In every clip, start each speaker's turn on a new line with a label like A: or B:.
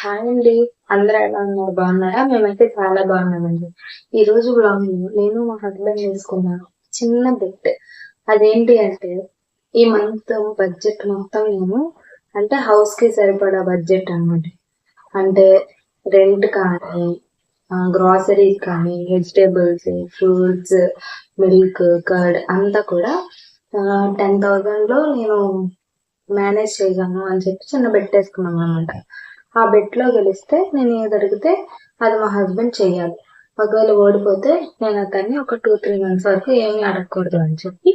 A: Hi అండి. అందరూ ఎలా ఉన్నారు? బాగున్నారా? మేమైతే చాలా బాగున్నామండి. ఈ రోజు బ్లాగ్ నేను మా హస్బెండ్ వేసుకున్నాను చిన్న బెట్ అదేంటి అంటే ఈ మంత్ బడ్జెట్ మొత్తం నేను అంటే హౌస్కి సరిపడా బడ్జెట్ అనమాట అంటే రెంట్ కానీ గ్రాసరీస్ కానీ వెజిటేబుల్స్ ఫ్రూట్స్ మిల్క్ కర్డ్ అంతా కూడా టెన్ థౌజండ్లో నేను మేనేజ్ చేయగలను అని చెప్పి చిన్న బెట్ వేసుకున్నాం అనమాట ఆ బెట్లో గెలిస్తే నేను ఏది అడిగితే అది మా హస్బెండ్ చెయ్యాలి. ఒకవేళ ఓడిపోతే నేను అతన్ని ఒక టూ త్రీ మంత్స్ వరకు ఏమీ అడగకూడదు అని చెప్పి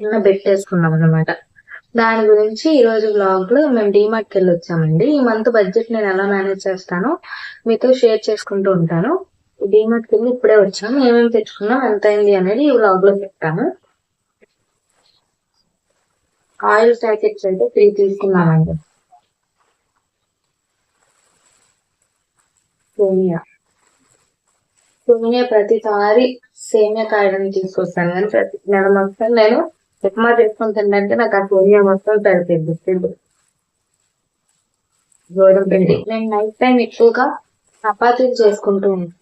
A: చిన్న బెట్ వేసుకున్నాం అనమాట దాని గురించి ఈ రోజు బ్లాగ్లో మేము డీమార్ట్కి వెళ్ళి వచ్చామండి ఈ మంత్ బడ్జెట్ నేను ఎలా మేనేజ్ చేస్తానో మీతో షేర్ చేసుకుంటూ ఉంటాను. డీమార్ట్కి వెళ్ళి ఇప్పుడే వచ్చాము ఏమేమి తెచ్చుకున్నాం ఎంత అయింది అనేది ఈ బ్లాగ్లో చెప్తాను ఆయిల్ ప్యాకెట్స్ అయితే త్రీ తీసుకున్నామండి. సేమియా సేమియా ప్రతిసారి సేమియా కాయడానికి తీసుకొస్తాను కానీ ప్రతి నెల మొత్తం నేను ఉప్మా చేసుకుని తింటే నాకు ఆ సేమియా మొత్తం సరిపోయింది తిండి. గోధుమ పిండి. నేను నైట్ టైం ఎక్కువగా చపాతీలు చేసుకుంటూ ఉంటాను.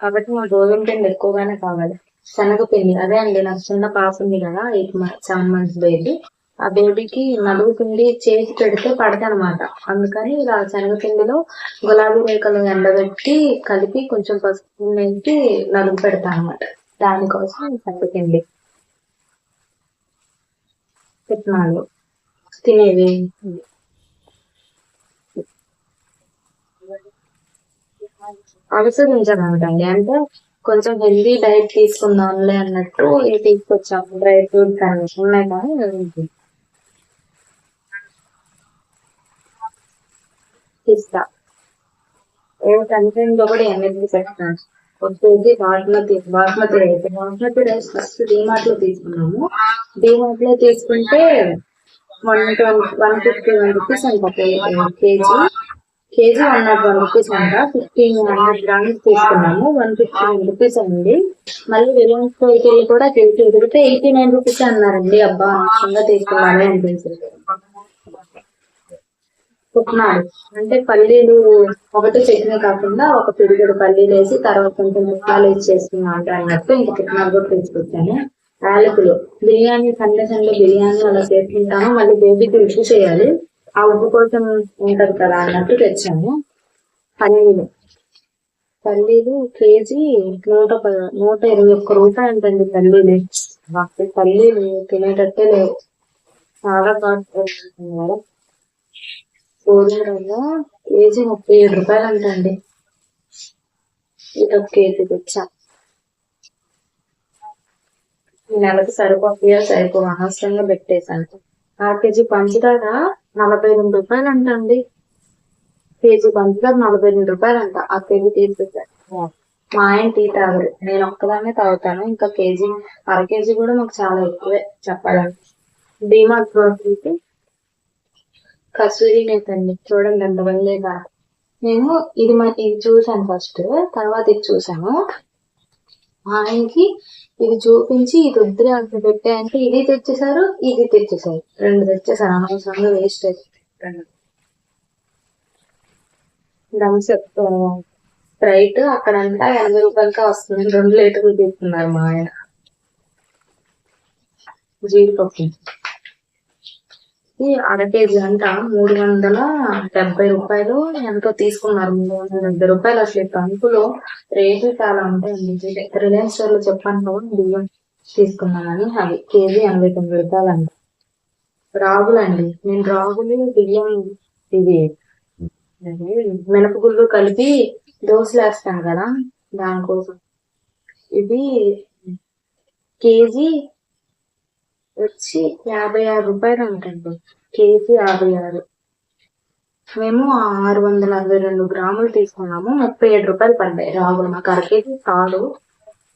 A: కాబట్టి మా గోధుమ పిండి ఎక్కువగానే కావాలి. శనగపిండి. అదే అండి నాకు చిన్న పాప ఉంది కదా eight month seven months baby ఆ బేబీకి నలుగు పిండి చేసి పెడితే పడదనమాట. అందుకని ఇలా శనగపిండిలో గులాబీ రేఖలు ఎండబెట్టి కలిపి కొంచెం పసుపు వేసి నలుగు పెడతా అనమాట దానికోసం శనగపిండి విత్తనాలు తినేవి. అనుసరించాలన్నమాట అంటే కొంచెం హెల్దీ డైట్ తీసుకుందాంలే అన్నట్టు తీసుకొచ్చాము. డ్రై ఫ్రూట్స్ అన్ని ఉన్నాయి కానీ ఇది ఏమిటంటే ఏ లో కూడా ఎనర్జీ పెట్టాను. ఒక KG basmati basmati rice. Basmati rice first డిమార్ట్లో తీసుకున్నాము. డిమార్ట్లో తీసుకుంటే one twenty one fifty one rupees అంట KG. KG one not one rupees అంట. ఫిఫ్టీన్ హండ్రెడ్ గ్రామ్స్ తీసుకున్నాము. వన్ ఫిఫ్టీ వన్ రూపీస్ అండి. మళ్ళీ రిలయన్స్ వెళ్ళి కూడా కేజీ ఎదిగితే ఎయిటీ నైన్ రూపీస్ అన్నారండి. అబ్బా అనవసరంగా తీసుకున్నామే అనిపించింది. పుట్నాలు అంటే పల్లీలు ఒకటి చట్నీ కాకుండా ఒక పిడిగుడు పల్లీలు వేసి తర్వాత కొంచెం ముక్కలు వేసి చేసుకున్నా అన్నట్టు ఇంకా పుట్నాలు కూడా తీసుకొచ్చాను. యాలకులు బిర్యానీ సండే బిర్యానీ అలా చేసుకుంటాను. మళ్ళీ బేబీకి ఉప్పు చేయాలి. ఆ ఉప్పు కోసం ఉంటది కదా అన్నట్టు తెచ్చాను. పల్లీలు. పల్లీలు కేజీ నూట ప- నూట ఇరవై ఒక్క రూపాయలు అంటండి పల్లీలు పల్లీలు తినేటట్టే లేవు. చాలా కాస్ట్ అవుతుంది కేజీ ముప్పై ఏడు రూపాయలు అంటండి ఇది ఒక కేజీ తెచ్చా? ఈ నెలకు సరిపోతాయో? సరిపో అనవసరంగా పెట్టేశాను. అర కేజీ పంచదార నలభై రెండు రూపాయలు అంటండి కేజీ పంచదార నలభై రెండు రూపాయలు అంట ఆ కేజీ తీసుకొచ్చాను మా ఆయన టీ తాగరు నేను ఒక్కదాన్నే తాగుతాను. ఇంకా కేజీ అర కేజీ కూడా మాకు చాలా ఎక్కువే చెప్పాలంటే. డిమార్ట్ గ్రోసరీకి కసూరి మేతండి చూడండి ఎంత వెళ్ళేదా నేను ఇది ఇది చూసాను ఫస్ట్ తర్వాత ఇది చూసాను ఆయనకి ఇది చూపించి ఇది వద్దులే అంత పెట్టే అంటే ఇది తెచ్చేసారు ఇది తెచ్చేసారు రెండు తెచ్చేసారు అనవసరంగా వేస్ట్ అయిపోయింది థమ్స్ అప్ స్ప్రైట్ అక్కడంతా ఎనభై రూపాయలకే వస్తుంది. రెండు లీటర్లు తీసుకున్నారు మా ఆయన. జీడిపప్పు. అర కేజీ అంట మూడు వందల డెబ్బై రూపాయలు ఎంతో తీసుకున్నారు మూడు వందల డెబ్బై రూపాయలు అసలు ఈ కంకులో రేట్లు చాలా ఉంటాయండి. రిలయన్స్ స్టోర్లో చెప్పాను బియ్యం తీసుకున్నానని. అవి కేజీ ఎనభై తొమ్మిది రూపాయలు అంట రాగులండి. నేను రాగులు బియ్యం ఇవి మినపగుళ్ళు కలిపి దోశలు వేస్తాను కదా దానికోసం. ఇది కేజీ వచ్చి యాభై ఆరు రూపాయలు అంటండి కేజీ యాభై ఆరు. మేము ఆరు వందల అరవై రెండు గ్రాములు తీసుకున్నాము. ముప్పై ఏడు రూపాయలు పడ్డాయి. రాగులు మాకు అర కేజీ కాదు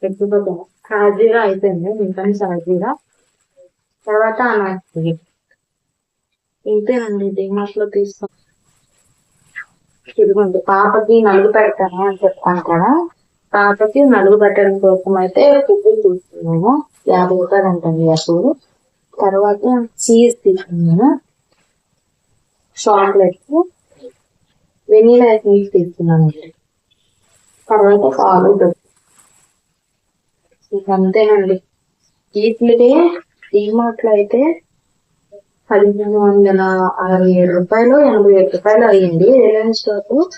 A: ఎక్కువ సాజీరా అయిపోయింది. ఇంకా సాజీరా. తర్వాత అనాసి ఇంతేనండి. డిమార్ట్లో తీసుకున్నాం ఇదిగోండి. పాపకి నలుగు పెడతాను అని చెప్తాను కదా. పాపకి నలుగు పెట్టడం కోసం అయితే పువ్వులు తీసుకున్నాము. యాభై రూపాయలు అంటండి ఆ తర్వాత చీజ్ తీసుకున్నాను. చాక్లెట్స్ వెనీలా చీజ్ తీసుకున్నాను. అండి తర్వాత పాలు అంతేనండి. వీటికే డిమార్ట్లో అయితే పదిహేను వందల అరవై ఏడు రూపాయలు ఎనభై ఏడు రూపాయలు అయ్యింది. రిలయన్స్ స్టోర్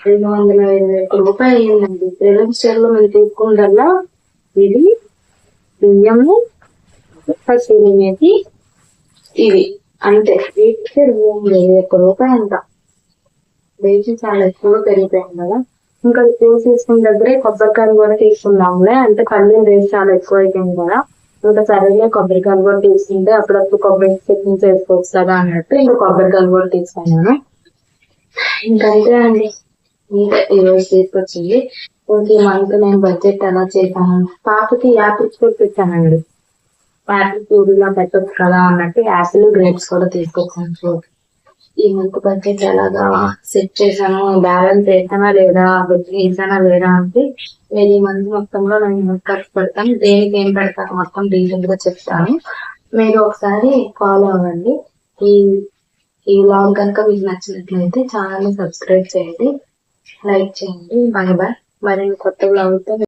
A: రెండు వందల ఇరవై ఒక్క రూపాయలు అయ్యిందండి. రిలయన్స్ స్టోర్లో లో మేము తీసుకుందల్లా ఇది బియ్యము పసుపు ఇది. ఇవి అంతే వీటికి రెండు ఒక్క రూపాయి అంట రేట్లు చాలా ఎక్కువగా పెరిగిపోయింది కదా. ఇంకా రేట్ తీసుకున్న దగ్గరే కొబ్బరికాయలు కూడా తీసుకుందాంలే. అంటే పల్లీలు రేట్ చాలా ఎక్కువ అయిపోయింది కదా. ఇంకా సరేలే కొబ్బరికాయలు కూడా తీసుకుంటే అప్పుడప్పుడు కొబ్బరి చట్నీ చేసుకోవచ్చు కదా అన్నట్టు ఇంకా కొబ్బరికాయలు కూడా తీసుకున్నాను. ఇంకంతే అండి. ఇంకా ఈరోజు తీసుకొచ్చింది. ఇంక ఈ మంత్ నేను బడ్జెట్ ఎలా చేశాను. పాపకి యాప్ ఇచ్చి పెట్టానండి. యాపిల్ ప్యూరీలా పెట్టచ్చు కదా అన్నట్టు యాపిల్ గ్రేప్స్ కూడా తీసుకొచ్చాను ఈ మిల్క్ బడ్జెట్ ఎలాగా సెట్ చేశాను బ్యాలెన్స్ వేసానా లేదా వేసానా లేదా అంటే నేను ఈ మంత్ మొత్తంలో నేను ఖర్చు పెడతాను. దేనికి ఏం పెడతాను మొత్తం డీటెయిల్గా చెప్తాను. మీరు ఒకసారి ఫాలో అవ్వండి. ఈ ఈ వ్లాగ్ కనుక మీకు నచ్చినట్లయితే ఛానల్ని సబ్స్క్రైబ్ చేయండి. లైక్ చేయండి. Bye bye. మరిన్ని కొత్త వ్లాగ్తో